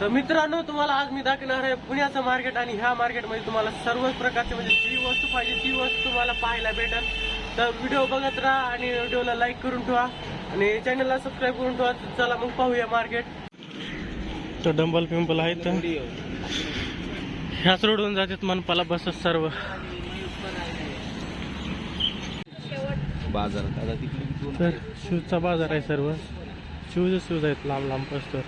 तर मित्रांनो तुम्हाला आज मी दाखवणार आहे पुण्याचं मार्केट आणि ह्या मार्केटमध्ये तुम्हाला सर्वच प्रकारचे म्हणजे जी वस्तू पाहिजे ती वस्तू तुम्हाला पाहायला भेटेल. तर व्हिडिओ बघत राहा आणि व्हिडिओला लाईक करून ठेवा. आणि चॅनलला सबस्क्राईब करून ठेवा. चला मग पाहूया मार्केट तर डंबल पिंपल आहेत. ह्याच रोडवरून जातात मनपाला बसत सर्व. बाजारात आता तिकडे दोन तर शूजचा बाजार आहे सर्व. शूज शूज आहेत लांब लांब तर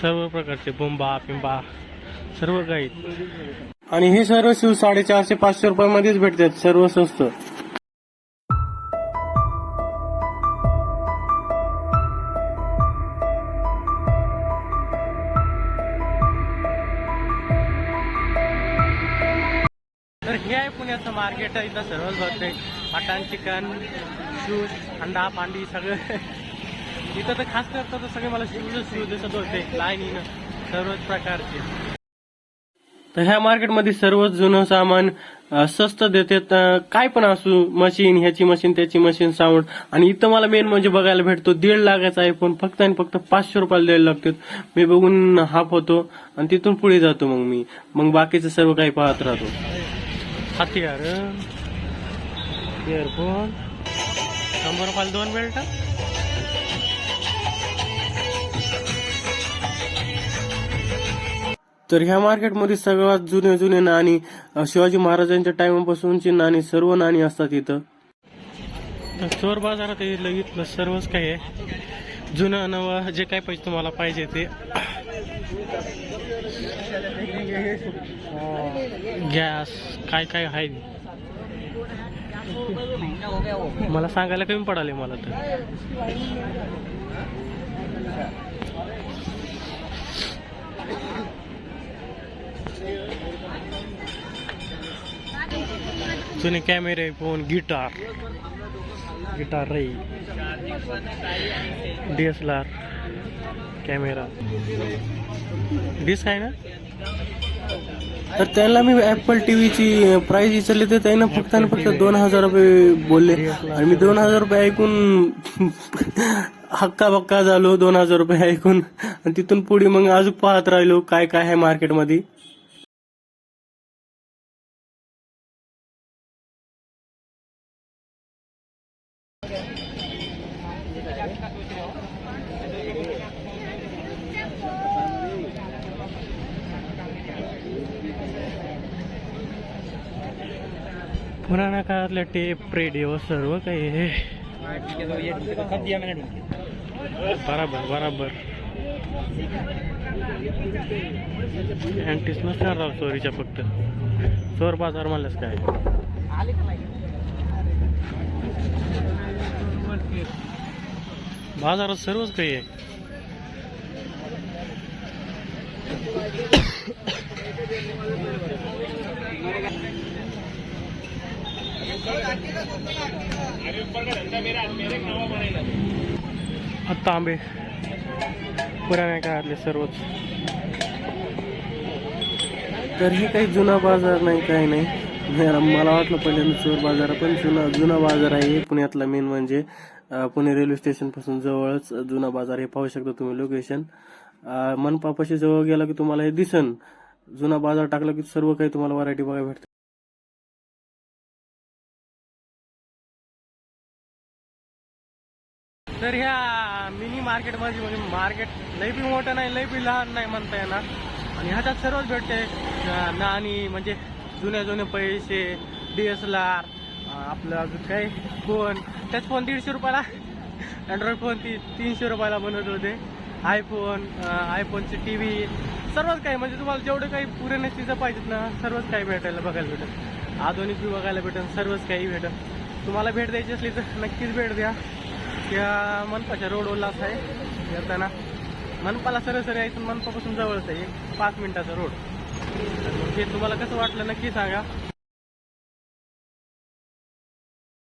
सर्व प्रकारचे बुंबा पिंबा सर्व काही. आणि हे सर्व शूज साडेचारशे पाचशे रुपयामध्येच भेटतात सर्व स्वस्त. तर हे आहे पुण्याचं मार्केट इथं सर्वच भरते. मटण चिकन शूज अंडा पांडी सगळं. इथं तर खास करता तर सगळे मला शूजच दिसत होते लाईनीनं सर्वच प्रकारचे. तर ह्या मार्केटमध्ये सर्वच जुनं सामान स्वस्त देतात काय पण असू मशीन ह्याची मशीन त्याची मशीन साऊंड आणि इथं मला मेन म्हणजे बघायला भेटतो दीड लाखाचा आयफोन फक्त आणि फक्त पाचशे रुपयाला द्यायला लागतात. मी बघून हाफ होतो आणि तिथून पुढे जातो मग मी. मग बाकीचं सर्व काही पाहत राहतो. हत्यार इयरफोन शंभर रुपयाला दोन बेल्ट तर ह्या मार्केटमध्ये सगळ्यात जुने जुने नाणी शिवाजी महाराजांच्या टाइमपासूनची नाणी सर्व नाणी असतात इथं. चोर बाजारात इथलं सर्वच काही आहे. जुनं नवं जे काय पाहिजे तुम्हाला पाहिजे ते. गॅस काय काय आहे? मला सांगायला कमी पडाले मला तर. जुने कॅमेरे फोन गिटार गिटार रे. D S L R camera. Disk आहे ना? तर त्यांना मी ऍपल टीव्हीची प्राइस विचारली तर त्यांना फक्त आणि फक्त दोन हजार रुपये बोलले. आणि मी दोन हजार रुपये ऐकून हक्का बक्का झालो दोन हजार रुपये ऐकून. आणि तिथून पुढे मग अजून पाहत राहिलो काय काय आहे मार्केटमध्ये पुराण्या काळातल्या टेप रेडिओ सर्व काही आहे बराबर बराबर. अँटीस नसणार राव चोरीच्या फक्त. चोर बाजार म्हणलंच काय? बाजारात सर्वच काही आहे. तांबे आंबे. पुराण्या काळातले सर्वच. तर हे काही जुना बाजार नाही काही नाही. मला वाटलं पहिल्यांदा चोर बाजार पण जुना जुना बाजार आहे पुण्यातला मेन म्हणजे पुणे रेल्वे स्टेशनपासून जवळच जुना बाजार हे पाहू शकता तुम्ही लोकेशन मनपापाशी जवळ गेला की तुम्हाला हे दिसन. जुना बाजार टाकला की सर्व काही तुम्हाला व्हरायटी बघायला भेटते. तर ह्या मिनी मार्केटमध्ये म्हणजे मार्केट लई बी मोठं नाही लई बी लहान नाही म्हणता येणार. आणि ह्याच्यात सर्वच भेटते. नाणी म्हणजे जुने जुने पैसे डी एस एल आर आपलं अजून काही फोन. त्याच फोन दीडशे रुपयाला. अँड्रॉइड फोन ती तीनशे रुपयाला बनवत होते. आयफोन आयफोनची टी व्ही सर्वच काही. म्हणजे तुम्हाला जेवढं काही पुरेने तिथं पाहिजेत ना सर्वच काही भेटायला बघायला भेटेल आधुनिक बी बघायला भेटेल सर्वच काही भेटेल तुम्हाला भेट द्यायची असली तर नक्कीच भेट द्या. त्या मनपाच्या रोड रोडवरलाच आहे. येताना मनपाला सरळ आहे यायचं मनपापासून जवळच आहे. एक पाच मिनिटाचा रोड तर हे तुम्हाला कसं वाटलं नक्की सांगा.